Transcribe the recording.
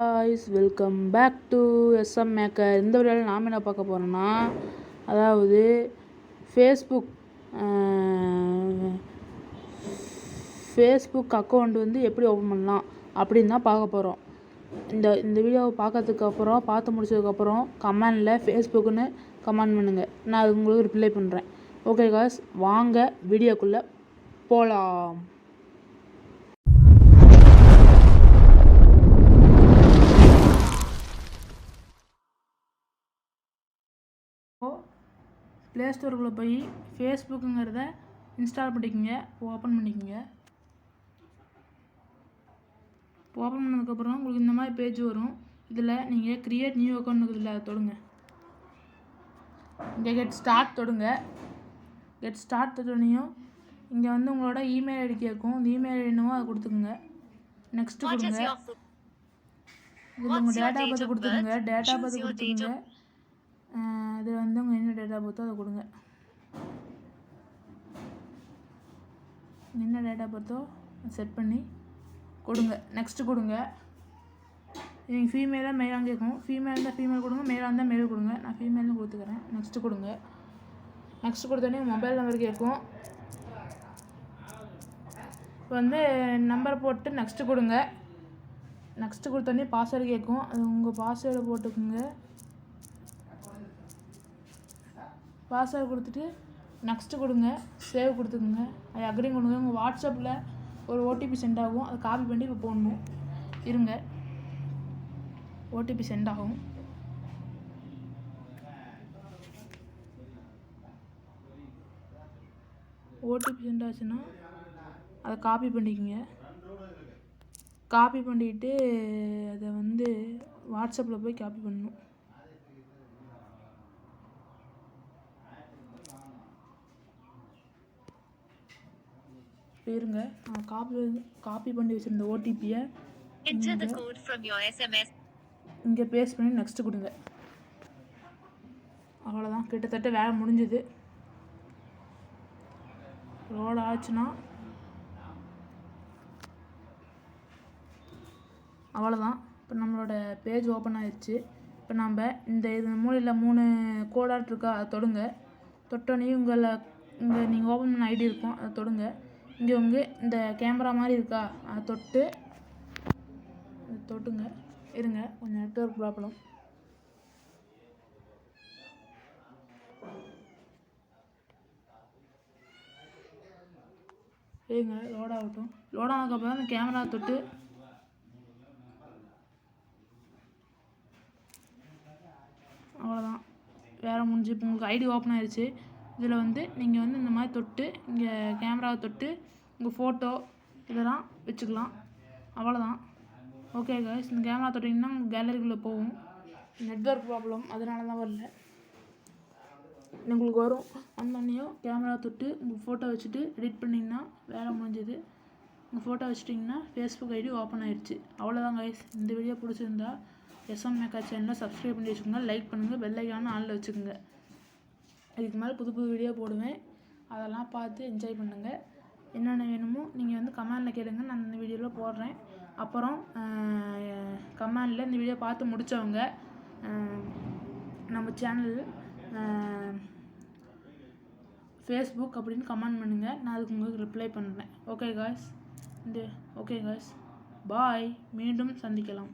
Hi's welcome back to SM maker இந்த வீடியோவில் நாம் என்ன பார்க்க போகிறோன்னா அதாவது ஃபேஸ்புக் ஃபேஸ்புக் அக்கௌண்ட் வந்து எப்படி ஓப்பன் பண்ணலாம் அப்படின்னு தான் பார்க்க போகிறோம் இந்த இந்த வீடியோவை பார்க்கறதுக்கு அப்புறம் பார்த்து முடிச்சதுக்கப்புறம் கமெண்டில் ஃபேஸ்புக்குன்னு கமெண்ட் பண்ணுங்கள் நான் அது உங்களுக்கு ரிப்ளை பண்ணுறேன் ஓகே காஸ் வாங்க வீடியோக்குள்ளே போகலாம் ப்ளே ஸ்டோருக்குள்ளே போய் ஃபேஸ்புக்குங்கிறத இன்ஸ்டால் பண்ணிக்கோங்க. ஓப்பன் பண்ணிக்கோங்க. ஓப்பன் பண்ணதுக்கப்புறம் உங்களுக்கு இந்த மாதிரி பேஜ் வரும். இதில் நீங்கள் க்ரியேட் நியூ அக்கௌண்ட் அதை தொடுங்க. இங்கே கெட் ஸ்டார்ட் தொடுங்க. கெட் ஸ்டார்ட் தொட்டனையும் இங்கே வந்து உங்களோட இமெயில் ஐடி கேட்கும். இந்த இமெயில் ஐடி என்னவோ அதை கொடுத்துக்குங்க. நெக்ஸ்ட்டு கொடுங்க. இதில் உங்கள் டேட்டா பற்றி birth? டேட்டா பற்றி your அதில் வந்து உங்கள் என்ன டேட்டா பர்த்தோ அதை கொடுங்க. என்ன டேட்டா பர்த்தோ செட் பண்ணி கொடுங்க. நெக்ஸ்ட்டு கொடுங்க. நீங்கள் ஃபீமேலாக மேலாக கேட்கும். ஃபீமேல் இருந்தால் ஃபீமேல் கொடுங்க மேலாக இருந்தால் மேல் கொடுங்க. நான் ஃபீமேல்னு கொடுத்துக்கிறேன். நெக்ஸ்ட்டு கொடுங்க. நெக்ஸ்ட் கொடுத்தோடனே மொபைல் நம்பர் கேட்கும். இப்போ வந்து நம்பர் போட்டு நெக்ஸ்ட்டு கொடுங்க. நெக்ஸ்ட்டு கொடுத்தோடனே பாஸ்வேர்டு கேட்கும். அது உங்கள் பாஸ்வேர்டை போட்டுக்குங்க. பாஸ்வேர்டு கொடுத்துட்டு நெக்ஸ்ட்டு கொடுங்க சேவ் கொடுத்துக்குங்க. அது அக்ரி கொடுங்க உங்கள் வாட்ஸ்அப்பில் ஒரு ஓடிபி சென்ட் ஆகும். அதை காப்பி பண்ணி இப்போ போடணும். இருங்க. ஓடிபி சென்ட் ஆகும். ஓடிபி சென்ட் ஆச்சுன்னா அதை காப்பி பண்ணிக்கோங்க. காப்பி பண்ணிட்டு அதை வந்து வாட்ஸ்அப்பில் போய் காப்பி பண்ணணும். இருங்க நான் காப்பி காப்பி பண்ணி வச்சுருந்த ஓடிபியை. இங்கே பேஸ்ட் பண்ணி நெக்ஸ்ட்டு கொடுங்க. அவ்வளோதான் கிட்டத்தட்ட வேலை முடிஞ்சுது. லோட் ஆச்சுன்னா அவ்வளோதான் இப்போ நம்மளோட பேஜ் ஓப்பன் ஆயிடுச்சு. இப்போ நம்ம இந்த இது மூலையில் மூணு கோடாட் இருக்கா அதை தொடுங்க. தொட்டோன்னே உங்களை இங்கே நீங்கள் ஓப்பன் பண்ண ஐடி இருக்கும் அதை தொடுங்க. இங்கே வந்து இந்த கேமரா மாதிரி இருக்கா? அதை தொட்டு அதை தொட்டுங்க. இருங்க கொஞ்சம் நெட்ஒர்க் ப்ராப்ளம் இருங்க லோட் ஆகட்டும். லோட் ஆனதுக்கப்புறம் அந்த கேமரா தொட்டு அவ்வளோதான் வேலை முடிஞ்சு இப்போ உங்களுக்கு ஐடி ஓப்பன் ஆயிடுச்சு இதில் வந்து நீங்கள் வந்து இந்த மாதிரி தொட்டு இங்கே கேமராவை தொட்டு உங்கள் ஃபோட்டோ இதெல்லாம் வச்சுக்கலாம். அவ்வளோதான். ஓகே காய்ஸ் இந்த கேமரா தொட்டிங்கன்னா உங்கள் கேலரிக்குள்ளே போகும். நெட்ஒர்க் ப்ராப்ளம் அதனால தான் வரல. உங்களுக்கு வரும். வந்தோடனையும் கேமரா தொட்டு உங்கள் ஃபோட்டோ வச்சுட்டு எடிட் பண்ணிங்கன்னா வேலை முடிஞ்சது. உங்கள் ஃபோட்டோ வச்சுட்டிங்கன்னா ஃபேஸ்புக் ஐடி ஓப்பன் ஆயிடுச்சு அவ்வளோதான் கைஸ் இந்த வீடியோ பிடிச்சிருந்தா எஸ்எம் மேக்கா சேனலை சப்ஸ்கிரைப் பண்ணி வச்சுக்கோங்க. லைக் பண்ணுங்கள் பெல் ஐக்கான ஆளில் வச்சுக்கோங்க. இதுக்கு மேலே புது புது வீடியோ போடுவேன். அதெல்லாம் பார்த்து என்ஜாய் பண்ணுங்கள் என்னென்ன வேணுமோ நீங்கள் வந்து கமெண்டில் கேளுங்க. நான் இந்த வீடியோவில் போடுறேன். அப்புறம் கமெண்டில் இந்த வீடியோ பார்த்து முடித்தவங்க நம்ம சேனல் ஃபேஸ்புக் அப்படின்னு கமெண்ட் பண்ணுங்கள் நான் அதுக்கு உங்களுக்கு ரிப்ளை பண்ணுறேன் ஓகே காய்ஸ் இந்த ஓகே காய்ஸ் பாய் மீண்டும் சந்திக்கலாம்.